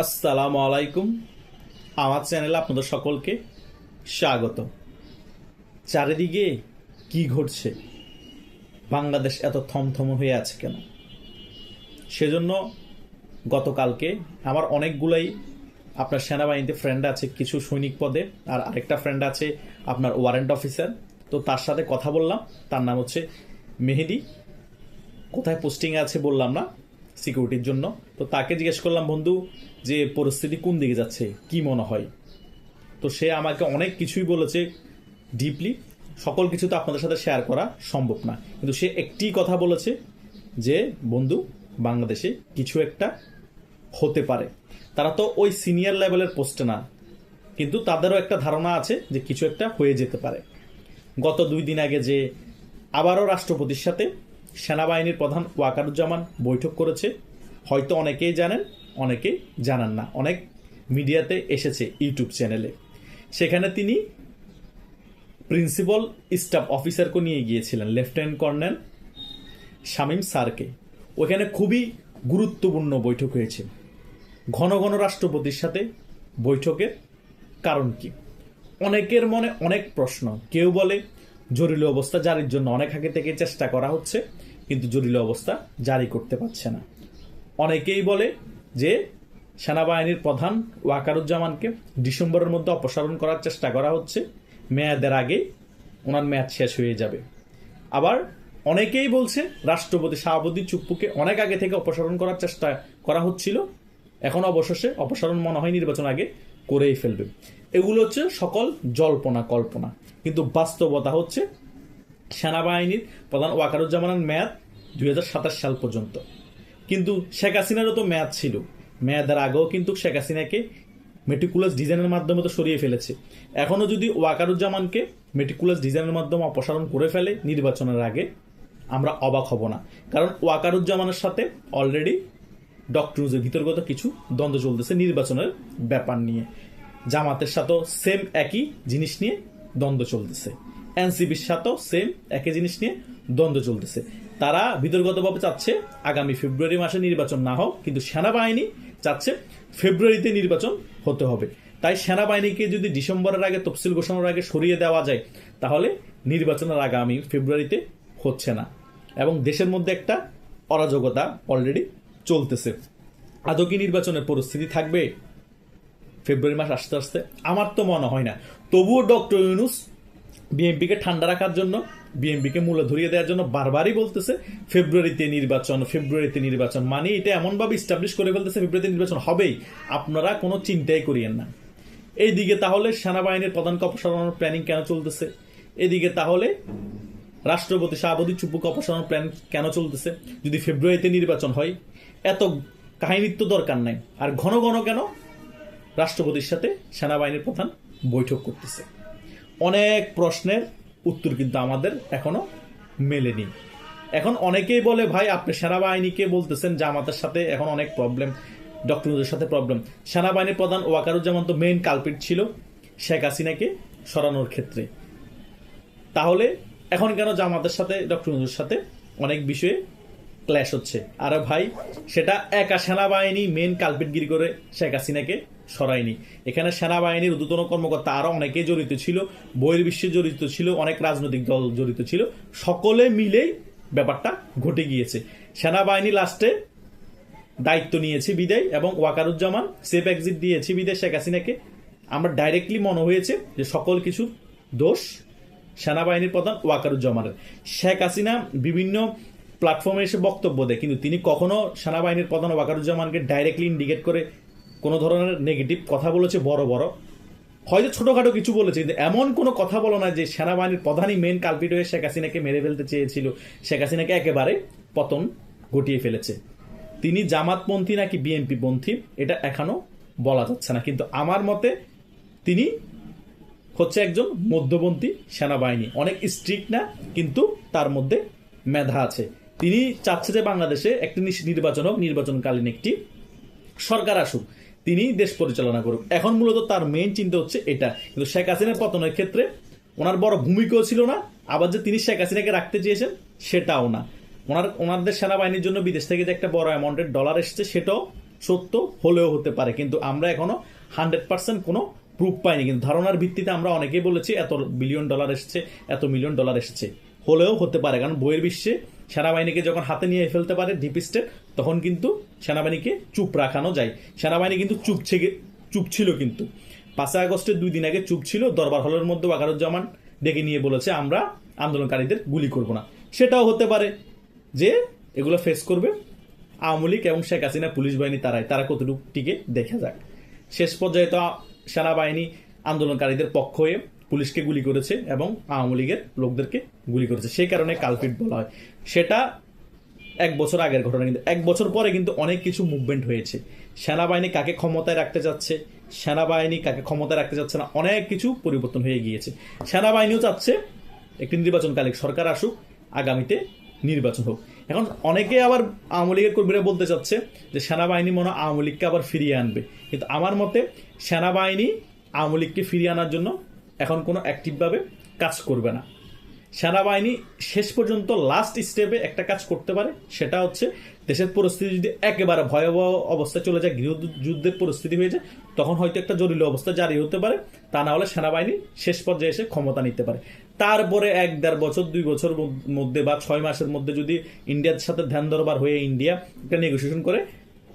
আসসালামু আলাইকুম। আমার চ্যানেলে আপনাদের সকলকে স্বাগত। চারিদিকে কি ঘটছে? বাংলাদেশ এত থমথম হয়ে আছে কেন? সেজন্য গতকালকে আমার অনেকগুলাই আপনার সেনাবাহিনীতে ফ্রেন্ড আছে, কিছু সৈনিক পদে, আর আরেকটা ফ্রেন্ড আছে আপনার ওয়ারেন্ট অফিসার তো তার সাথে কথা বললাম, তার নাম হচ্ছে মেহেদি। কোথায় পোস্টিং আছে বললাম না সিকিউরিটির জন্য। তো তাকে জিজ্ঞেস করলাম, বন্ধু, যে পরিস্থিতি কোন দিকে যাচ্ছে? কি মনে হয়? তো সে আমাকে অনেক কিছুই বলেছে ডিপলি সকল কিছু তো আপনাদের সাথে শেয়ার করা সম্ভব না। কিন্তু সে একটি কথা বলেছে যে, বন্ধু, বাংলাদেশে কিছু একটা হতে পারে। তারা তো ওই সিনিয়র লেভেলের পোস্টে না, কিন্তু তাদেরও একটা ধারণা আছে যে কিছু একটা হয়ে যেতে পারে। গত দুই দিন আগে যে আবারও রাষ্ট্রপতির সাথে সেনাবাহিনীর প্রধান ওয়াকারুজ্জামান বৈঠক করেছে। হয়তো অনেকেই জানেন, অনেকেই জানান না। অনেক মিডিয়াতে এসেছে ইউটিউব চ্যানেলে। সেখানে তিনি প্রিন্সিপাল স্টাফ অফিসারকে নিয়ে গিয়েছিলেন, লেফটেন্যান্ট কর্নেল শামীম স্যারকে। ওখানে খুবই গুরুত্বপূর্ণ বৈঠক হয়েছে। ঘন ঘন রাষ্ট্রপতির সাথে বৈঠকের কারণ কি? অনেকের মনে অনেক প্রশ্ন। কেউ বলে, জরুরি অবস্থা জারির জন্য অনেক আগে থেকে চেষ্টা করা হচ্ছে। কিন্তু জরুরি অবস্থা জারি করতে পারছে না। অনেকেই বলে যে সেনাবাহিনীর প্রধান ওয়াকারুজ্জামানকে ডিসেম্বরের মধ্যে অপসারণ করার চেষ্টা করা হচ্ছে। মেয়াদের আগে ওনার মেয়াদ শেষ হয়ে যাবে। আবার অনেকেই বলছে রাষ্ট্রপতি শাহাবুদ্দিন চুপ্পুকে অনেক আগে থেকে অপসারণ করার চেষ্টা করা হচ্ছিল। এখন অবশেষে অপসারণ মনে হয় নির্বাচন আগে করেই ফেলবে। এগুলো হচ্ছে সকল জল্পনা কল্পনা কিন্তু বাস্তবতা হচ্ছে সেনাবাহিনীর প্রধান ওয়াকারুজ্জামানের মেয়াদ দুই হাজার সাতাশ সাল পর্যন্ত। কিন্তু শেখ হাসিনারও তো মেয়াদ ছিল। মেয়াদের আগেও কিন্তু শেখ হাসিনাকে মেটিকুলাস ডিজাইনের মাধ্যমে তো সরিয়ে ফেলেছে। এখনও যদি ওয়াকারুজ্জামানকে মেটিকুলাস ডিজাইনের মাধ্যমে অপসারণ করে ফেলে নির্বাচনের আগে, আমরা অবাক হব না। কারণ ওয়াকারুজ্জামানের সাথে অলরেডি ডক্টরুজের ভিতরগত কিছু দ্বন্দ্ব চলতেছে নির্বাচনের ব্যাপার নিয়ে। জামাতের সাথেও সেম একই জিনিস নিয়ে দ্বন্দ্ব চলতেছে। এনসিপির সাথেও সেম একই জিনিস নিয়ে দ্বন্দ্ব চলতেছে। তারা বিতর্কতভাবে চাচ্ছে আগামী ফেব্রুয়ারি মাসে নির্বাচন না হোক, কিন্তু সেনাবাহিনী চাচ্ছে ফেব্রুয়ারিতে নির্বাচন হতে হবে। তাই সেনাবাহিনীকে যদি ডিসেম্বরের আগে তফসিল ঘোষণার আগে সরিয়ে দেওয়া যায়, তাহলে নির্বাচনের আগামী ফেব্রুয়ারিতে হচ্ছে না। এবং দেশের মধ্যে একটা অরাজকতা অলরেডি চলতেছে। আদৌ কি নির্বাচনের পরিস্থিতি থাকবে? ফেব্রুয়ারি মাস আসতে আসতে আমার তো মনে হয় না। তবুও ডক্টর ইউনুস বিএনপিকে ঠান্ডা রাখার জন্য বিএনপিকে মূল্য ধরিয়ে দেওয়ার জন্য বারবারই বলতেছে, ফেব্রুয়ারিতে নির্বাচন ফেব্রুয়ারিতে নির্বাচন। মানে এটা এমনভাবে ইস্টাবলিশ করে ফেলতেছে, ফেব্রুয়ারিতে নির্বাচন হবেই। আপনারা কোনো চিন্তাই করিয়েন না। এইদিকে তাহলে সেনাবাহিনীর প্রধানকে অপসারণের প্ল্যানিং কেন চলতেছে? এদিকে তাহলে রাষ্ট্রপতি শাহাবুদ্দিন চুপ্পুকে অপসারণের প্ল্যান কেন চলতেছে? যদি ফেব্রুয়ারিতে নির্বাচন হয়, এত কাহিনীর তো দরকার নাই। আর ঘন ঘন কেন? রাষ্ট্রপতির সাথে সেনাবাহিনীর প্রধান বৈঠক করতেছে। অনেক প্রশ্নের উত্তর কিন্তু আমাদের এখনও মেলেনি। এখন অনেকেই বলে, ভাই, আপনি সেনাবাহিনীকে বলতেছেন জামাতের সাথে এখন অনেক প্রবলেম ডক্টরদের সাথে প্রবলেম সেনাবাহিনীর প্রধান ওয়াকারুজ্জামান তো মেইন কালপিট ছিল শেখ হাসিনাকে সরানোর ক্ষেত্রে। তাহলে এখন কেন জামাতের সাথে ডক্টর সাথে অনেক বিষয়ে ক্ল্যাশ হচ্ছে। আরে ভাই, সেটা একা সেনাবাহিনী মেন কালপিটগিরি করে শেখ হাসিনাকে সরায়নি। এখানে সেনাবাহিনীর উদ্যতন কর্মকর্তা আরও অনেকে জড়িত ছিল বইয়ের বিশ্বে জড়িত ছিল, অনেক রাজনৈতিক দল জড়িত ছিল। সকলে মিলেই ব্যাপারটা ঘটে গিয়েছে। সেনাবাহিনী লাস্টে দায়িত্ব নিয়েছে বিদায় এবং ওয়াকারুজ্জামান সেফ এক্সিট দিয়েছে বিদায় শেখ হাসিনাকে। আমরা ডাইরেক্টলি মনে হয়েছে যে সকল কিছু দোষ সেনাবাহিনীর প্রধান ওয়াকারুজ্জামানের। শেখ হাসিনা বিভিন্ন প্ল্যাটফর্মে এসে বক্তব্য দেয়। কিন্তু তিনি কখনো সেনাবাহিনীর প্রধান ওয়াকারুজ্জামানকে ডাইরেক্টলি ইন্ডিকেট করে কোনো ধরনের নেগেটিভ কথা বলেছে, বড় বড়। হয়তো ছোটোখাটো কিছু বলেছে, কিন্তু এমন কোনো কথা বলো না যে সেনাবাহিনীর প্রধানই মেন কালপিট হয়ে শেখ হাসিনাকে মেরে ফেলতে চেয়েছিল। শেখ হাসিনাকে একেবারে পতন ঘটিয়ে ফেলেছে। তিনি জামাতপন্থী নাকি বিএনপি পন্থী এটা এখনও বলা যাচ্ছে না। কিন্তু আমার মতে তিনি হচ্ছে একজন মধ্যপন্থী সেনাবাহিনী। অনেক স্ট্রিক্ট না, কিন্তু তার মধ্যে মেধা আছে। তিনি চাচ্ছে যে বাংলাদেশে একটি নির্বাচন হোক, নির্বাচনকালীন একটি সরকার আসুক। তিনি দেশ পরিচালনা করুক। এখন মূলত তার মেইন চিন্তা হচ্ছে এটা। কিন্তু শেখ হাসিনার পতনের ক্ষেত্রে ওনার বড় ভূমিকাও ছিল না। আবার যে তিনি শেখ হাসিনাকে রাখতে চেয়েছেন, সেটাও না। ওনার ওনাদের সেনাবাহিনীর জন্য বিদেশ থেকে যে একটা বড় অ্যামাউন্টের ডলার এসছে, সেটাও সত্য, হলেও হতে পারে। কিন্তু আমরা এখনও হান্ড্রেড পার্সেন্ট কোনো প্রুফ পাইনি। কিন্তু ধারণার ভিত্তিতে আমরা অনেকেই বলেছি, এত বিলিয়ন ডলার এসেছে, এত মিলিয়ন ডলার এসেছে, হলেও হতে পারে। কারণ বইয়ের বিশ্বে সেনাবাহিনীকে যখন হাতে নিয়ে ফেলতে পারে ডিপ স্টেট তখন কিন্তু সেনাবাহিনীকে চুপ রাখানো যায়। সেনাবাহিনী কিন্তু চুপ ছেগে চুপ ছিল কিন্তু। পাঁচই আগস্টের দুই দিন আগে চুপ ছিল, দরবার হলের মধ্যে ওয়াকারুজ্জামান ডেকে নিয়ে বলেছে, আমরা আন্দোলনকারীদের গুলি করব না। সেটাও হতে পারে যে এগুলো ফেস করবে আওয়ামী লীগ এবং শেখ হাসিনা পুলিশ বাহিনী তারাই। তারা কতটুকু টিকে, দেখা যাক। শেষ পর্যায়ে তো সেনাবাহিনী আন্দোলনকারীদের পক্ষ হয়ে পুলিশকে গুলি করেছে এবং আওয়ামী লীগের লোকদেরকে গুলি করেছে। সেই কারণে কালপিট বলা হয়। সেটা এক বছর আগের ঘটনা কিন্তু এক বছর পরে কিন্তু অনেক কিছু মুভমেন্ট হয়েছে। সেনাবাহিনী কাকে ক্ষমতায় রাখতে যাচ্ছে সেনাবাহিনী কাকে ক্ষমতায় রাখতে যাচ্ছে না, অনেক কিছু পরিবর্তন হয়ে গিয়েছে। সেনাবাহিনীও চাচ্ছে একটি নির্বাচনকালীন সরকার আসুক, আগামীতে নির্বাচন হোক। এখন অনেকে আবার আওয়ামী লীগের কর্মীরা বলতে চাচ্ছে যে সেনাবাহিনী মনে হয় আওয়ামী লীগকে আবার ফিরিয়ে আনবে। কিন্তু আমার মতে সেনাবাহিনী আওয়ামী লীগকে ফিরিয়ে আনার জন্য এখন কোনো অ্যাক্টিভভাবে কাজ করবে না। সেনাবাহিনী শেষ পর্যন্ত লাস্ট স্টেপে একটা কাজ করতে পারে, সেটা হচ্ছে দেশের পরিস্থিতি যদি একেবারে ভয়াবহ অবস্থায় চলে যায়, গৃহযুদ্ধের পরিস্থিতি হয়ে যায়, তখন হয়তো একটা জরুরি অবস্থা জারি হতে পারে। তা না হলে সেনাবাহিনী শেষ পর্যায়ে এসে ক্ষমতা নিতে পারে। তারপরে এক দেড় বছর, দুই বছর মধ্যে বা ছয় মাসের মধ্যে যদি ইন্ডিয়ার সাথে ধ্যান দরবার হয়ে ইন্ডিয়া একটা নেগোসিয়েশন করে,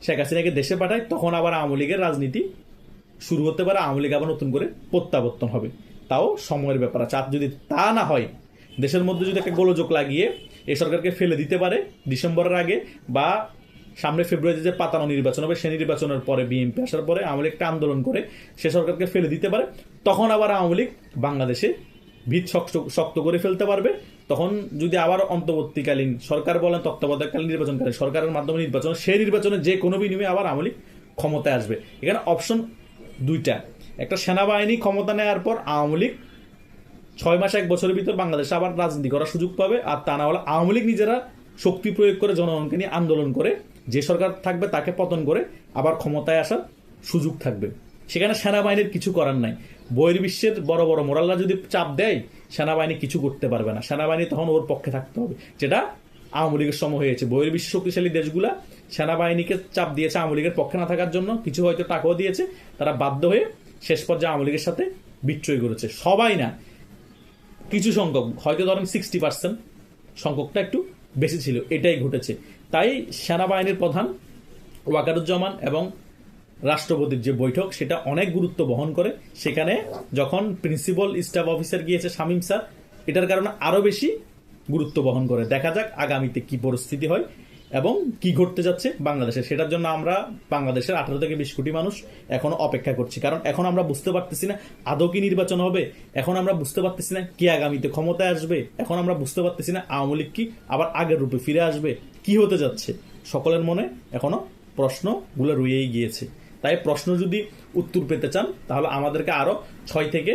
শেখ হাসিনাকে দেশে পাঠায়, তখন আবার আওয়ামী লীগের রাজনীতি শুরু হতে পারে। আওয়ামী লীগ আবার নতুন করে প্রত্যাবর্তন হবে। তাও সময়ের ব্যাপার আছে। আর যদি তা না হয়, দেশের মধ্যে যদি একটা গোলযোগ লাগিয়ে এই সরকারকে ফেলে দিতে পারে ডিসেম্বরের আগে বা সামনে ফেব্রুয়ারিতে যে পাতানো নির্বাচন হবে সে নির্বাচনের পরে বিএনপি আসার পরে আওয়ামী লীগ একটা আন্দোলন করে সে সরকারকে ফেলে দিতে পারে, তখন আবার আওয়ামী লীগ বাংলাদেশে ভিত শক্ত করে ফেলতে পারবে। তখন যদি আবার অন্তর্বর্তীকালীন সরকার বলেন তত্ত্বাবধায়কালীন নির্বাচনকালীন সরকারের মাধ্যমে নির্বাচন, সেই নির্বাচনে যে কোনো বিনিময়ে আবার আওয়ামী লীগ ক্ষমতায় আসবে। এখানে অপশন দুইটা। একটা সেনাবাহিনী ক্ষমতা নেওয়ার পর আওয়ামী লীগ ছয় মাস এক বছরের ভিতর বাংলাদেশে আবার রাজনীতি করার সুযোগ পাবে, আর তা না হলে আওয়ামী লীগ নিজেরা শক্তি প্রয়োগ করে জনগণকে নিয়ে আন্দোলন করে, যে সরকার থাকবে তাকে পতন করে আবার ক্ষমতায় আসার সুযোগ থাকবে। সেখানে সেনাবাহিনীর কিছু করার নাই। বইয়ের বিশ্বের বড় বড় মোরাল্লা যদি চাপ দেয়, সেনাবাহিনী কিছু করতে পারবে না। সেনাবাহিনী তখন ওর পক্ষে থাকতে হবে, যেটা আওয়ামী লীগের সময় হয়েছে। বইয়ের বিশ্ব শক্তিশালী দেশগুলা সেনাবাহিনীকে চাপ দিয়েছে আওয়ামী লীগের পক্ষে না থাকার জন্য। কিছু হয়তো টাকাও দিয়েছে, তারা বাধ্য হয়ে শেষ পর্যায়ে আওয়ামী লীগের সাথে বিচ্ছয় করেছে। সবাই না, কিছু সংখ্যক, হয়তো ধরেন সিক্সটি পার্সেন্ট সংখ্যকটা একটু বেশি ছিল, এটাই ঘটেছে। তাই সেনাবাহিনীর প্রধান ওয়াকারুজ্জামান এবং রাষ্ট্রপতির যে বৈঠক, সেটা অনেক গুরুত্ব বহন করে। সেখানে যখন প্রিন্সিপাল স্টাফ অফিসার গিয়েছে শামীম স্যার, এটার কারণে আরও বেশি গুরুত্ব বহন করে। দেখা যাক আগামীতে কি পরিস্থিতি হয়। এবং কি ঘটতে যাচ্ছে বাংলাদেশে? সেটার জন্য আমরা বাংলাদেশের আঠারো থেকে বিশ কোটি মানুষ এখনও অপেক্ষা করছি। কারণ এখন আমরা বুঝতে পারতেছি না আদৌ কি নির্বাচন হবে, এখন আমরা বুঝতে পারতেছি না কে আগামীতে ক্ষমতায় আসবে, এখন আমরা বুঝতে পারতেছি না আওয়ামী লীগ কি আবার আগের রূপে ফিরে আসবে, কি হতে যাচ্ছে। সকলের মনে এখনও প্রশ্নগুলো রয়েই গিয়েছে। তাই প্রশ্ন যদি উত্তর পেতে চান, তাহলে আমাদেরকে আরও ছয় থেকে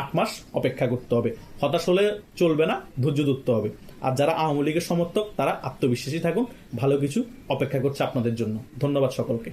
আট মাস অপেক্ষা করতে হবে। হতাশ হলে চলবে না, ধৈর্য ধরতে হবে। আর যারা আওয়ামী লীগের সমর্থক, তারা আত্মবিশ্বাসী থাকুন। ভালো কিছু অপেক্ষা করছে আপনাদের জন্য। ধন্যবাদ সকলকে।